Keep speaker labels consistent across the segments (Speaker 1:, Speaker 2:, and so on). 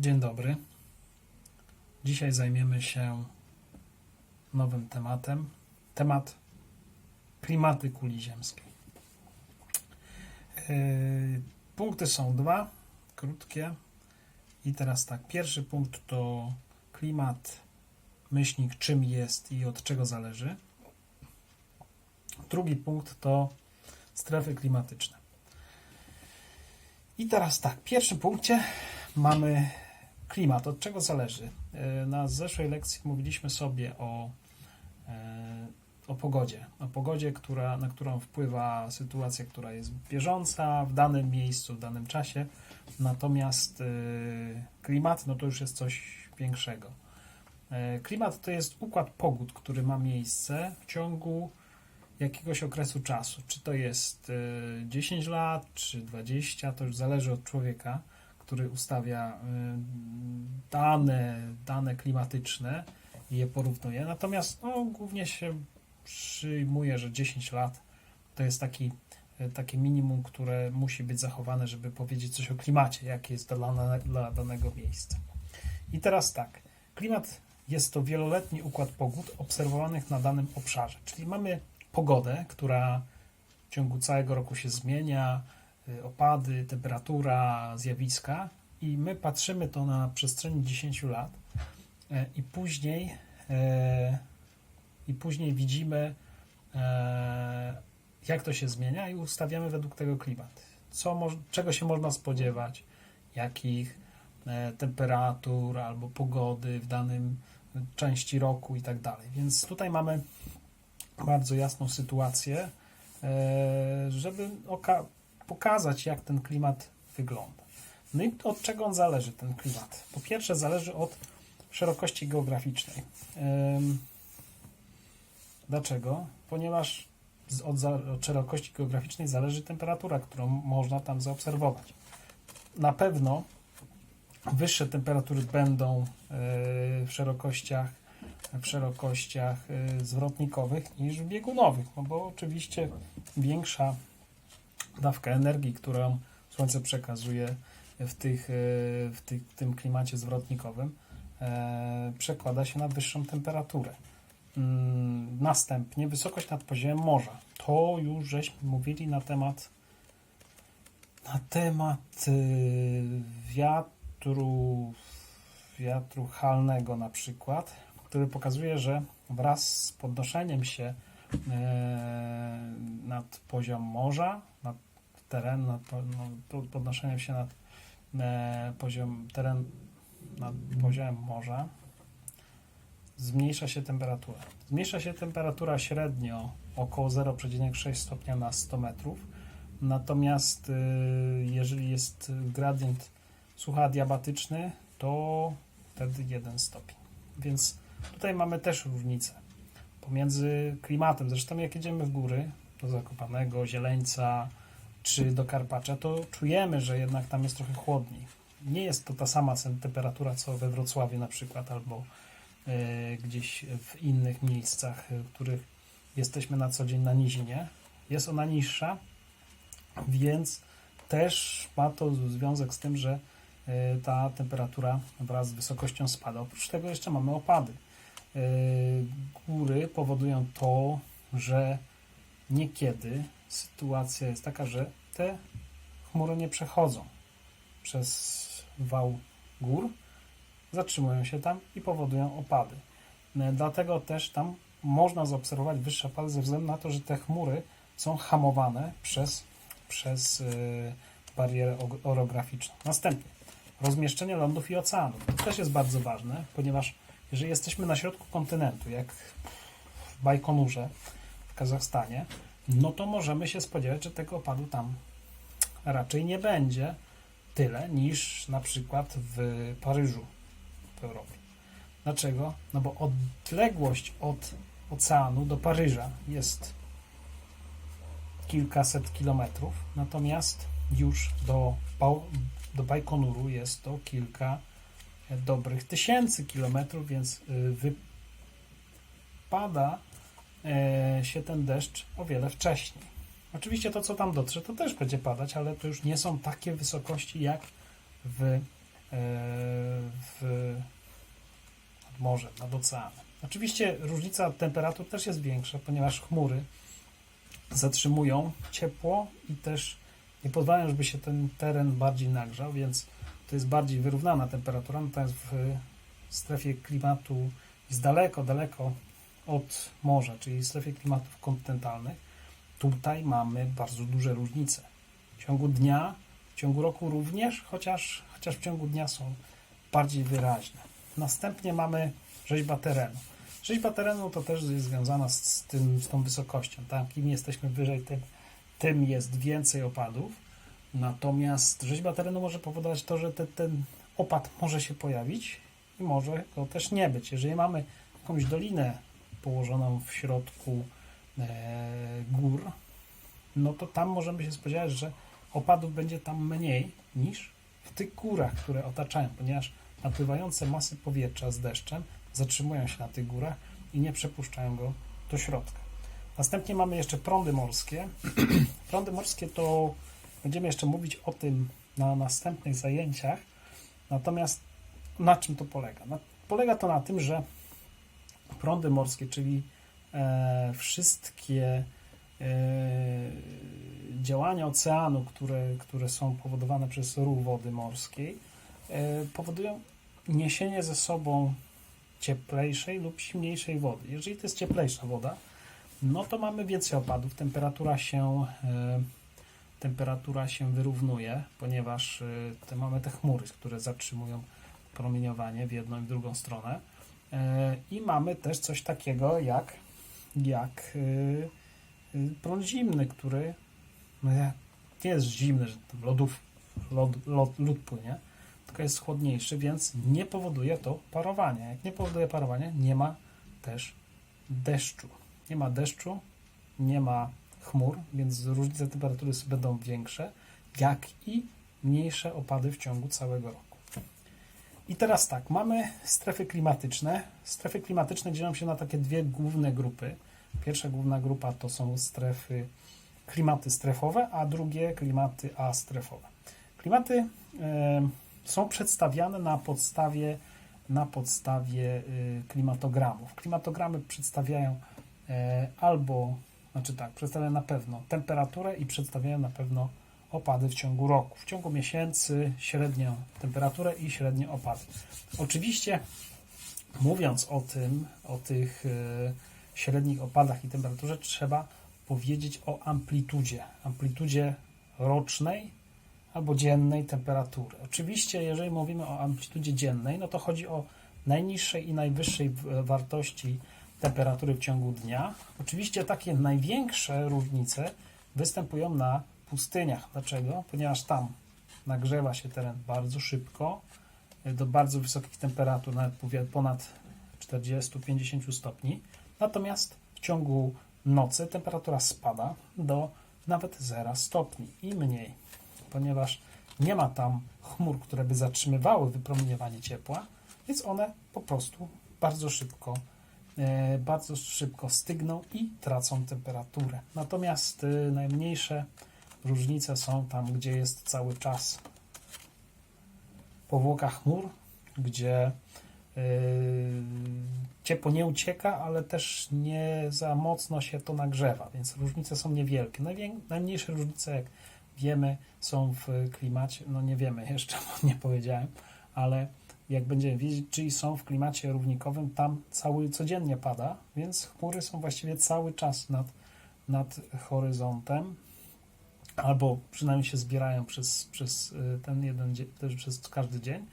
Speaker 1: Dzień dobry. Dzisiaj zajmiemy się nowym tematem. Temat klimaty kuli ziemskiej. Yy, Punkty są dwa, krótkie. I teraz tak, pierwszy punkt to klimat, myślnik, czym jest i od czego zależy. Drugi punkt to strefy klimatyczne. I teraz tak, w pierwszym punkcie mamy klimat. Od czego zależy? E, Na zeszłej lekcji mówiliśmy sobie o, e, o pogodzie. O pogodzie, która, na którą wpływa sytuacja, która jest bieżąca w danym miejscu, w danym czasie. Natomiast e, klimat, no to już jest coś większego. Klimat to jest układ pogód, który ma miejsce w ciągu jakiegoś okresu czasu. Czy to jest e, 10 lat, czy 20, to już zależy od człowieka, który ustawia e, dane, dane klimatyczne i je porównuje. Natomiast no, głównie się przyjmuje, że 10 lat to jest taki, e, takie minimum, które musi być zachowane, żeby powiedzieć coś o klimacie, jakie jest dla, dla danego miejsca. I teraz tak, klimat jest to wieloletni układ pogód obserwowanych na danym obszarze, czyli mamy pogodę, która w ciągu całego roku się zmienia, y, opady, temperatura, zjawiska i my patrzymy to na przestrzeni 10 lat e, i później e, i później widzimy e, jak to się zmienia i ustawiamy według tego klimat. Co, czego się można spodziewać, jakich temperatur albo pogody w danym części roku i tak dalej. Więc tutaj mamy bardzo jasną sytuację, żeby oka- pokazać, jak ten klimat wygląda. No i od czego on zależy, ten klimat? Po pierwsze, zależy od szerokości geograficznej. Dlaczego? Ponieważ od, od szerokości geograficznej zależy temperatura, którą można tam zaobserwować. Na pewno wyższe temperatury będą e, w szerokościach w szerokościach y, zwrotnikowych niż w biegunowych, no bo oczywiście większa dawka energii, którą Słońce przekazuje w, tych, y, w tych, tym klimacie zwrotnikowym, e, przekłada się na wyższą temperaturę. Mm, Następnie wysokość nad poziomem morza. To już żeśmy mówili na temat na temat y, wiatru wiatru halnego na przykład, który pokazuje, że wraz z podnoszeniem się e, nad poziom morza, nad teren, nad, no, się nad e, poziom teren, nad poziomem morza, zmniejsza się temperatura. Zmniejsza się temperatura średnio około 0,6 stopnia na 100 metrów. Natomiast y, jeżeli jest gradient suchadiabatyczny, to wtedy 1 stopień. Więc tutaj mamy też różnicę pomiędzy klimatem. Zresztą jak jedziemy w góry, do Zakopanego, Zieleńca czy do Karpacza, to czujemy, że jednak tam jest trochę chłodniej. Nie jest to ta sama temperatura, co we Wrocławiu na przykład, albo e, gdzieś w innych miejscach, e, w których jesteśmy na co dzień na nizinie. Jest ona niższa, więc też ma to związek z tym, że e, ta temperatura wraz z wysokością spada. Oprócz tego jeszcze mamy opady. E, Góry powodują to, że niekiedy sytuacja jest taka, że te chmury nie przechodzą przez wał gór, zatrzymują się tam i powodują opady. E, Dlatego też tam można zaobserwować wyższe opady ze względu na to, że te chmury są hamowane przez, przez e, barierę og- orograficzną. Następnie rozmieszczenie lądów i oceanów. To też jest bardzo ważne, ponieważ jeżeli jesteśmy na środku kontynentu, jak w Bajkonurze w Kazachstanie, no to możemy się spodziewać, że tego opadu tam raczej nie będzie tyle niż na przykład w Paryżu w Europie. Dlaczego? No bo odległość od oceanu do Paryża jest kilkaset kilometrów, natomiast już do, do Bajkonuru jest to kilka e, dobrych tysięcy kilometrów, więc y, wypada się ten deszcz o wiele wcześniej. Oczywiście to, co tam dotrze, to też będzie padać, ale to już nie są takie wysokości jak w, e, morzem, nad oceanem. Oczywiście różnica temperatur też jest większa, ponieważ chmury zatrzymują ciepło i też nie pozwalają, żeby się ten teren bardziej nagrzał, więc to jest bardziej wyrównana temperatura, natomiast w strefie klimatu jest daleko, daleko od morza, czyli strefie klimatów kontynentalnych, tutaj mamy bardzo duże różnice. W ciągu dnia, w ciągu roku również, chociaż, chociaż w ciągu dnia są bardziej wyraźne. Następnie mamy rzeźba terenu. Rzeźba terenu to też jest związana z, tym, z tą wysokością. Tak? Im jesteśmy wyżej, tym, tym jest więcej opadów. Natomiast rzeźba terenu może powodować to, że te, ten opad może się pojawić i może go też nie być. Jeżeli mamy jakąś dolinę położoną w środku e, gór, no to tam możemy się spodziewać, że opadów będzie tam mniej niż w tych górach, które otaczają, ponieważ napływające masy powietrza z deszczem zatrzymują się na tych górach i nie przepuszczają go do środka. Następnie mamy jeszcze prądy morskie. prądy morskie to będziemy jeszcze mówić o tym na następnych zajęciach. Natomiast na czym to polega? Polega to na tym, że prądy morskie, czyli e, wszystkie e, działania oceanu, które, które są powodowane przez ruch wody morskiej, e, powodują niesienie ze sobą cieplejszej lub zimniejszej wody. Jeżeli to jest cieplejsza woda, no to mamy więcej opadów, temperatura się, temperatura się wyrównuje, ponieważ te, mamy te chmury, które zatrzymują promieniowanie w jedną i w drugą stronę. E, I mamy też coś takiego jak, jak e, e, prąd zimny, który no nie jest zimny, że lodów, lod, lod, lód płynie, tylko jest chłodniejszy, więc nie powoduje to parowania. Jak nie powoduje parowania, nie ma też deszczu. Nie ma deszczu, nie ma chmur, więc różnice temperatury będą większe, jak i mniejsze opady w ciągu całego roku. I teraz tak, mamy strefy klimatyczne. Strefy klimatyczne dzielą się na takie dwie główne grupy. Pierwsza główna grupa to są strefy klimaty strefowe, a drugie klimaty astrefowe. Klimaty e, są przedstawiane na podstawie, na podstawie y, klimatogramów. Klimatogramy przedstawiają e, albo, znaczy tak, przedstawiają na pewno temperaturę i przedstawiają na pewno opady w ciągu roku. W ciągu miesięcy średnią temperaturę i średnie opady. Oczywiście mówiąc o tym, o tych y, średnich opadach i temperaturze, trzeba powiedzieć o amplitudzie. Amplitudzie rocznej albo dziennej temperatury. Oczywiście, jeżeli mówimy o amplitudzie dziennej, no to chodzi o najniższej i najwyższej w- wartości temperatury w ciągu dnia. Oczywiście takie największe różnice występują na pustyniach. Dlaczego? Ponieważ tam nagrzewa się teren bardzo szybko, y, do bardzo wysokich temperatur, nawet ponad 40-50 stopni. Natomiast w ciągu nocy temperatura spada do nawet 0 stopni i mniej, ponieważ nie ma tam chmur, które by zatrzymywały wypromieniowanie ciepła, więc one po prostu bardzo szybko, e, bardzo szybko stygną i tracą temperaturę. Natomiast e, najmniejsze różnice są tam, gdzie jest cały czas powłoka chmur, gdzie yy, ciepło nie ucieka, ale też nie za mocno się to nagrzewa, więc różnice są niewielkie. Najmniejsze różnice, jak wiemy, są w klimacie, no nie wiemy jeszcze, bo nie powiedziałem, ale jak będziemy wiedzieć, czyli są w klimacie równikowym, tam cały codziennie pada, więc chmury są właściwie cały czas nad, nad horyzontem, albo przynajmniej się zbierają przez, przez y, ten jeden dzień, też przez każdy dzień.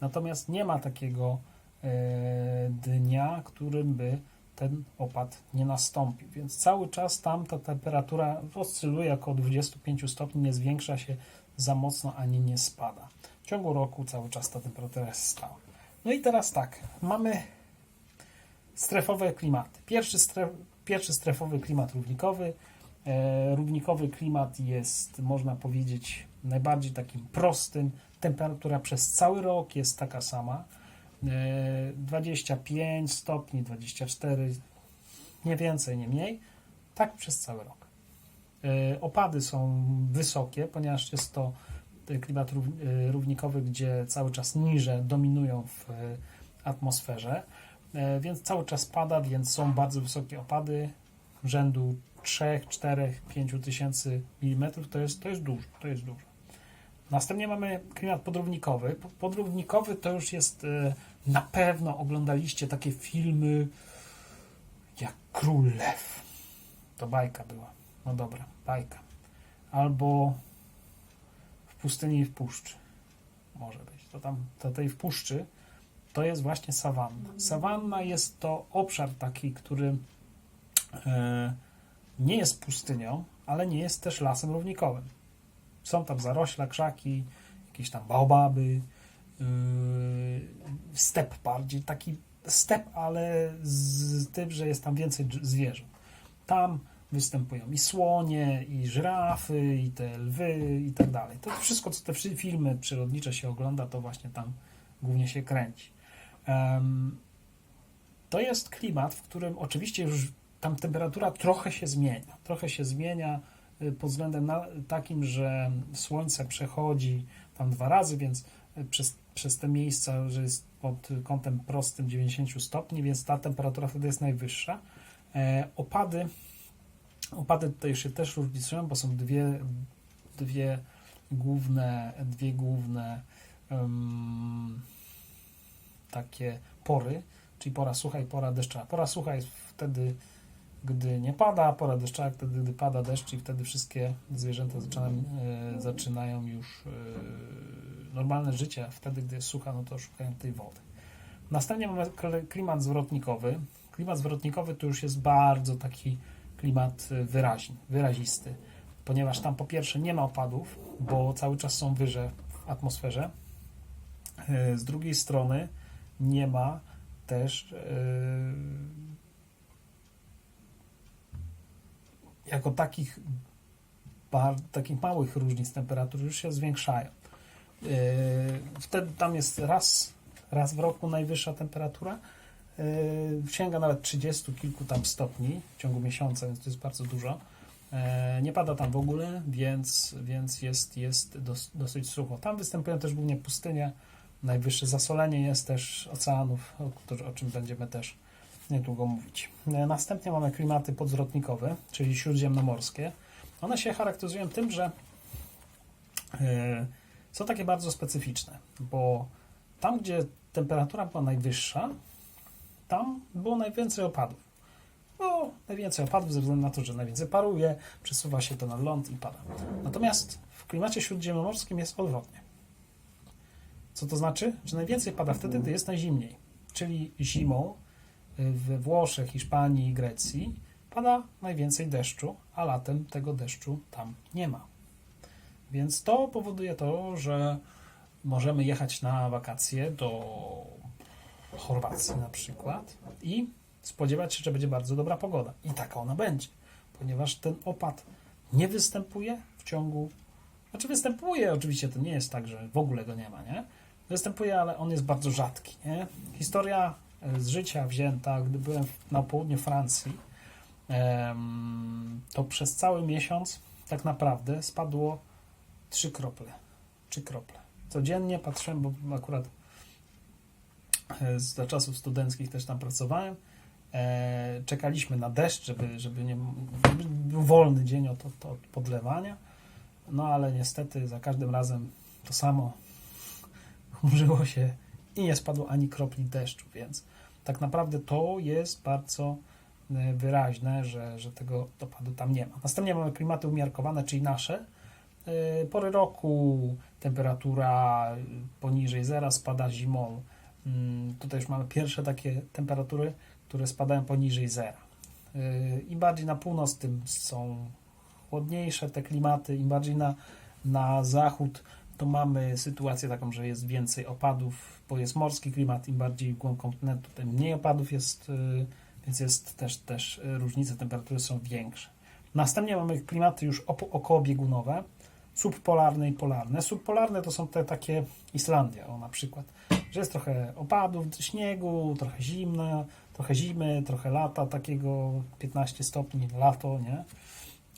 Speaker 1: Natomiast nie ma takiego e, dnia, którym by ten opad nie nastąpił. Więc cały czas tam ta temperatura oscyluje około 25 stopni, nie zwiększa się za mocno ani nie spada. W ciągu roku cały czas ta temperatura jest stała. No i teraz tak, mamy strefowe klimaty. Pierwszy, stref, pierwszy strefowy klimat równikowy. E, równikowy klimat jest, można powiedzieć, najbardziej takim prostym. Temperatura przez cały rok jest taka sama. E, 25 stopni, 24, nie więcej, nie mniej. Tak przez cały rok. E, Opady są wysokie, ponieważ jest to klimat rów- e, równikowy, gdzie cały czas niże dominują w e, atmosferze. e, więc cały czas pada, więc są bardzo wysokie opady rzędu 3, 4, 5 tysięcy milimetrów, to jest, to jest dużo, to jest dużo. Następnie mamy klimat podrównikowy. Po- Podrównikowy to już jest, e, na pewno oglądaliście takie filmy jak Król Lew. To bajka była. No dobra, bajka. Albo w pustyni i w puszczy. Może być. To tam, to tej w puszczy to jest właśnie sawanna. Sawanna jest to obszar taki, który e, nie jest pustynią, ale nie jest też lasem równikowym. Są tam zarośla, krzaki, jakieś tam baobaby, yy, step bardziej, taki step, ale z tym, że jest tam więcej zwierząt. Tam występują i słonie, i żyrafy, i te lwy, i tak dalej. To wszystko, co te filmy przyrodnicze się ogląda, to właśnie tam głównie się kręci. Em, to jest klimat, w którym oczywiście już tam temperatura trochę się zmienia. Trochę się zmienia y, pod względem na, takim, że słońce przechodzi tam dwa razy, więc y, przez, przez te miejsca, że jest pod kątem prostym 90 stopni, więc ta temperatura wtedy jest najwyższa. E, opady, opady tutaj się też różnicują, bo są dwie, dwie główne, dwie główne em, takie pory, czyli pora sucha i pora deszczowa. Pora sucha jest wtedy, gdy nie pada, pora deszczowa wtedy, gdy pada deszcz i wtedy wszystkie zwierzęta zaczynają, e, zaczynają już e, normalne życie, a wtedy, gdy jest sucha, no to szukają tej wody. Następnie mamy kl- klimat zwrotnikowy. Klimat zwrotnikowy to już jest bardzo taki klimat e, wyraźny, wyrazisty, ponieważ tam po pierwsze nie ma opadów, bo cały czas są wyże w atmosferze. E, Z drugiej strony nie ma też e, jako takich, bar, takich małych różnic temperatur już się zwiększają. E, Wtedy tam jest raz, raz w roku najwyższa temperatura. e, Sięga nawet 30 kilku tam stopni w ciągu miesiąca, więc to jest bardzo dużo. E, Nie pada tam w ogóle, więc, więc jest, jest dos, dosyć sucho. Tam występują też głównie pustynie, najwyższe zasolenie jest też oceanów, o, o czym będziemy też niedługo mówić. E, Następnie mamy klimaty podzwrotnikowe, czyli śródziemnomorskie. One się charakteryzują tym, że e, są takie bardzo specyficzne, bo tam, gdzie temperatura była najwyższa, tam było najwięcej opadów. Bo najwięcej opadów ze względu na to, że najwięcej paruje, przesuwa się to na ląd i pada. Natomiast w klimacie śródziemnomorskim jest odwrotnie. Co to znaczy? Że najwięcej pada wtedy, gdy jest najzimniej. Czyli zimą we Włoszech, Hiszpanii i Grecji pada najwięcej deszczu, a latem tego deszczu tam nie ma. Więc to powoduje to, że możemy jechać na wakacje do Chorwacji na przykład i spodziewać się, że będzie bardzo dobra pogoda. I taka ona będzie, ponieważ ten opad nie występuje w ciągu. Znaczy występuje, oczywiście to nie jest tak, że w ogóle go nie ma, nie? Występuje, ale on jest bardzo rzadki, nie? Historia z życia wzięta, gdy byłem na południu Francji, to przez cały miesiąc tak naprawdę spadło trzy krople. Trzy krople. Codziennie patrzyłem, bo akurat e, za czasów studenckich też tam pracowałem. E, czekaliśmy na deszcz, żeby, żeby nie żeby był wolny dzień od, od, od podlewania. No ale niestety za każdym razem to samo chmurzyło się i nie spadło ani kropli deszczu, więc tak naprawdę to jest bardzo e, wyraźne, że, że tego dopadu tam nie ma. Następnie mamy klimaty umiarkowane, czyli nasze. E, Pory roku, temperatura poniżej zera spada zimą. Mm, Tutaj już mamy pierwsze takie temperatury, które spadają poniżej zera. Im bardziej na północ, tym są chłodniejsze te klimaty, im bardziej na, na zachód, to mamy sytuację taką, że jest więcej opadów, bo jest morski klimat, im bardziej głąb kontynentu, tym mniej opadów jest, yy, więc jest też, też yy, różnice temperatury są większe. Następnie mamy klimaty już okołobiegunowe, subpolarne i polarne. Subpolarne to są te takie Islandia, o na przykład, że jest trochę opadów, śniegu, trochę zimna, trochę zimy, trochę lata, takiego 15 stopni, lato, nie?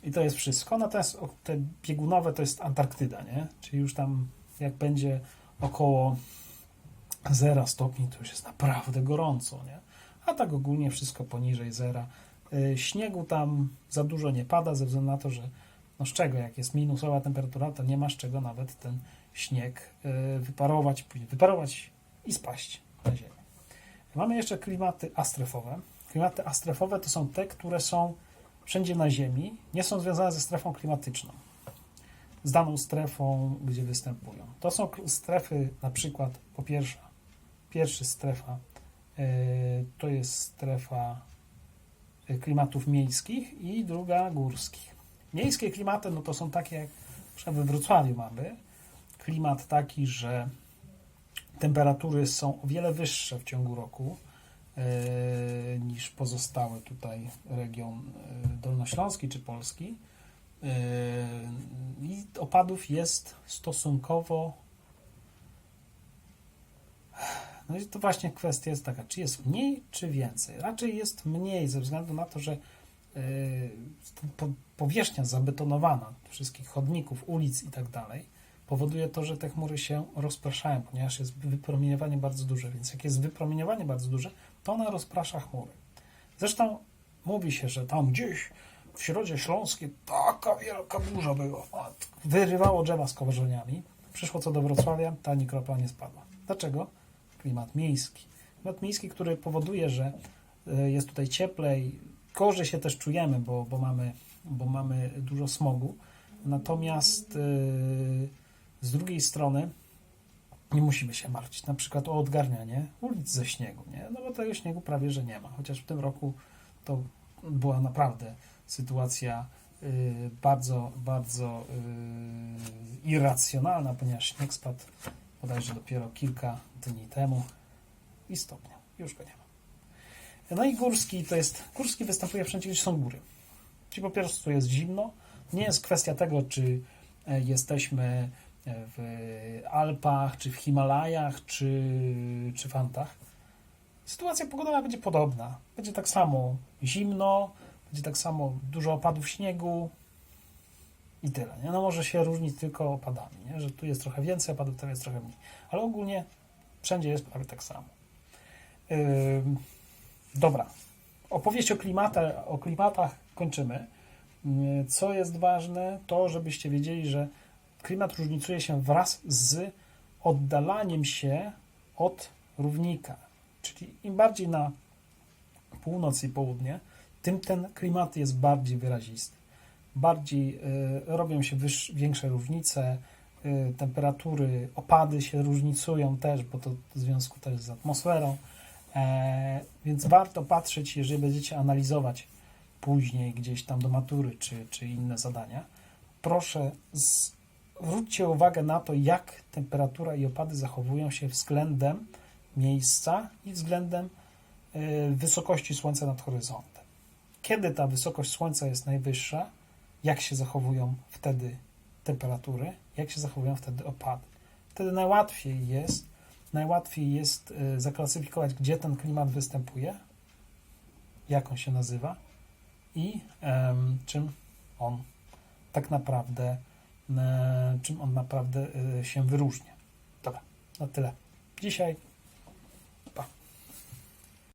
Speaker 1: I to jest wszystko. Natomiast te biegunowe to jest Antarktyda, nie? Czyli już tam jak będzie około 0 stopni to już jest naprawdę gorąco, nie? A tak ogólnie wszystko poniżej zera. Y, Śniegu tam za dużo nie pada, ze względu na to, że no z czego, jak jest minusowa temperatura, to nie ma z czego nawet ten śnieg y, wyparować, później wyparować i spaść na ziemię. Mamy jeszcze klimaty astrefowe. Klimaty astrefowe to są te, które są wszędzie na Ziemi, nie są związane ze strefą klimatyczną, z daną strefą, gdzie występują. To są strefy, na przykład, po pierwsze, pierwsza strefa y, to jest strefa y, klimatów miejskich i druga górskich. Miejskie klimaty, no to są takie, jak we Wrocławiu mamy, klimat taki, że temperatury są o wiele wyższe w ciągu roku e, niż pozostałe tutaj region e, dolnośląski czy polski. E, I opadów jest stosunkowo. No i to właśnie kwestia jest taka, czy jest mniej, czy więcej. Raczej jest mniej, ze względu na to, że e, po- powierzchnia zabetonowana wszystkich chodników, ulic i tak dalej powoduje to, że te chmury się rozpraszają, ponieważ jest wypromieniowanie bardzo duże. Więc jak jest wypromieniowanie bardzo duże, to ona rozprasza chmury. Zresztą mówi się, że tam gdzieś w środzie śląskiej taka wielka burza była. Wyrywało drzewa z korzeniami. Przyszło co do Wrocławia, ta ani kropla nie spadła. Dlaczego? Klimat miejski. Klimat miejski, który powoduje, że e, jest tutaj cieplej, gorzej się też czujemy, bo, bo, mamy, bo mamy dużo smogu. Natomiast yy, z drugiej strony nie musimy się martwić na przykład o odgarnianie ulic ze śniegu, nie? No bo tego śniegu prawie, że nie ma. Chociaż w tym roku to była naprawdę sytuacja yy, bardzo, bardzo irracjonalna, ponieważ śnieg spadł bodajże dopiero kilka dni temu i stopnia. Już go nie ma. No i górski to jest, górski występuje wszędzie, gdzie są góry. Czyli po prostu jest zimno. Nie jest kwestia tego, czy e, jesteśmy w Alpach, czy w Himalajach, czy, czy w Antach. Sytuacja pogodowa będzie podobna. Będzie tak samo zimno, będzie tak samo dużo opadów śniegu i tyle. Nie? No może się różnić tylko opadami, nie? że tu jest trochę więcej opadów, tam jest trochę mniej. Ale ogólnie wszędzie jest prawie tak samo. Ym, dobra. Opowieść o, klimata, o klimatach kończymy. Yy, Co jest ważne, to żebyście wiedzieli, że klimat różnicuje się wraz z oddalaniem się od równika. Czyli im bardziej na północ i południe, tym ten klimat jest bardziej wyrazisty. Bardziej y, robią się większe różnice, y, temperatury, opady się różnicują też, bo to w związku też z atmosferą. E, więc warto patrzeć, jeżeli będziecie analizować później gdzieś tam do matury czy, czy inne zadania, proszę zwróćcie uwagę na to, jak temperatura i opady zachowują się względem miejsca i względem y, wysokości Słońca nad horyzontem. Kiedy ta wysokość Słońca jest najwyższa, jak się zachowują wtedy temperatury, jak się zachowują wtedy opady. Wtedy najłatwiej jest, najłatwiej jest y, zaklasyfikować, gdzie ten klimat występuje, jak on się nazywa i em, czym on tak naprawdę, e, czym on naprawdę e, się wyróżnia. Dobra, na tyle. Dzisiaj